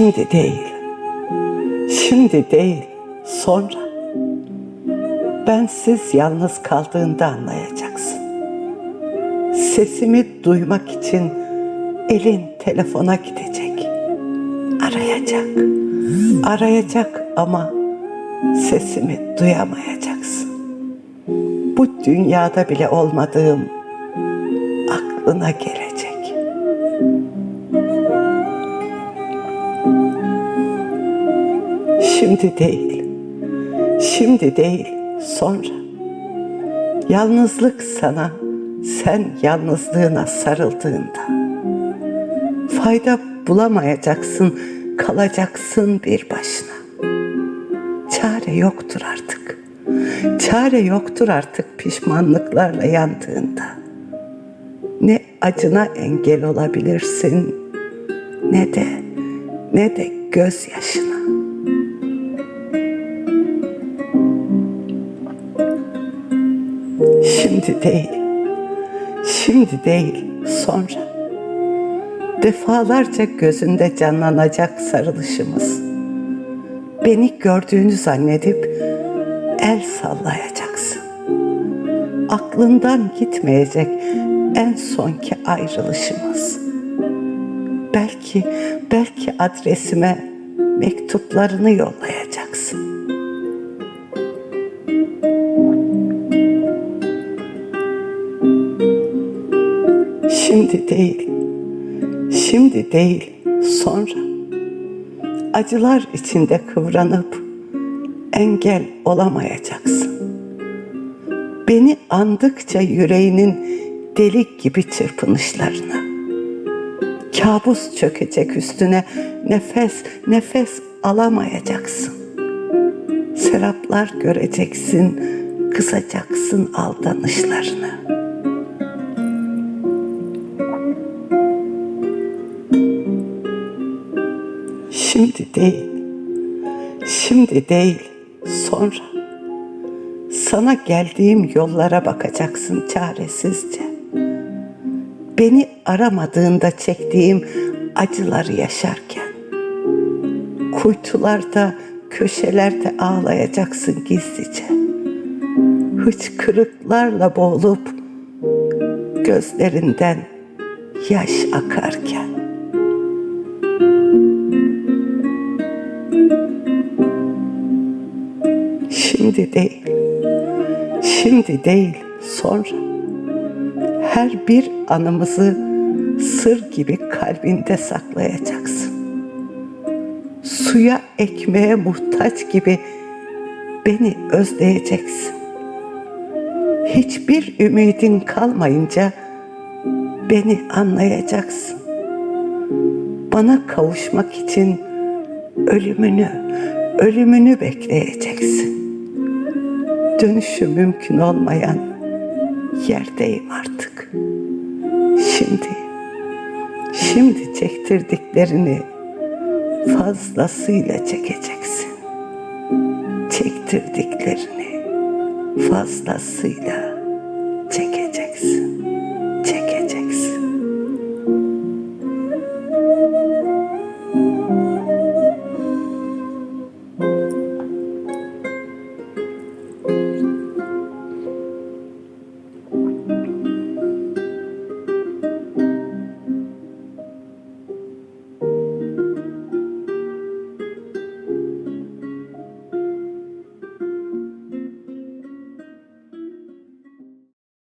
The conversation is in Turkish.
Şimdi değil. Şimdi değil, sonra. Bensiz yalnız kaldığında anlayacaksın. Sesimi duymak için elin telefona gidecek. Arayacak. Arayacak ama sesimi duyamayacaksın. Bu dünyada bile olmadığım aklına gelecek. Şimdi değil. Şimdi değil, sonra. Yalnızlık sana, sen yalnızlığına sarıldığında. Fayda bulamayacaksın, kalacaksın bir başına. Çare yoktur artık. Çare yoktur artık pişmanlıklarla yandığında. Ne acına engel olabilirsin, ne de ne de gözyaşına. Şimdi değil, şimdi değil, sonra. Defalarca gözünde canlanacak sarılışımız. Beni gördüğünü zannedip el sallayacaksın. Aklından gitmeyecek en sonki ayrılışımız. Belki, belki adresime mektuplarını yollayacaksın. Şimdi değil, şimdi değil, sonra. Acılar içinde kıvranıp engel olamayacaksın. Beni andıkça yüreğinin delik gibi çırpınışlarını. Kabus çökecek üstüne nefes nefes alamayacaksın. Seraplar göreceksin, kısacaksın aldanışlarını. Şimdi değil, şimdi değil, sonra. Sana geldiğim yollara bakacaksın çaresizce. Beni aramadığında çektiğim acıları yaşarken. Kuytularda, köşelerde ağlayacaksın gizlice. Hıçkırıklarla boğulup gözlerinden yaş akarken. Şimdi değil, şimdi değil, sonra. Her bir anımızı sır gibi kalbinde saklayacaksın. Suya ekmeğe muhtaç gibi beni özleyeceksin. Hiçbir ümidin kalmayınca beni anlayacaksın. Bana kavuşmak için ölümünü, ölümünü bekleyeceksin. Dönüşü mümkün olmayan yerdeyim artık. Şimdi, şimdi çektirdiklerini fazlasıyla çekeceksin. Çektirdiklerini fazlasıyla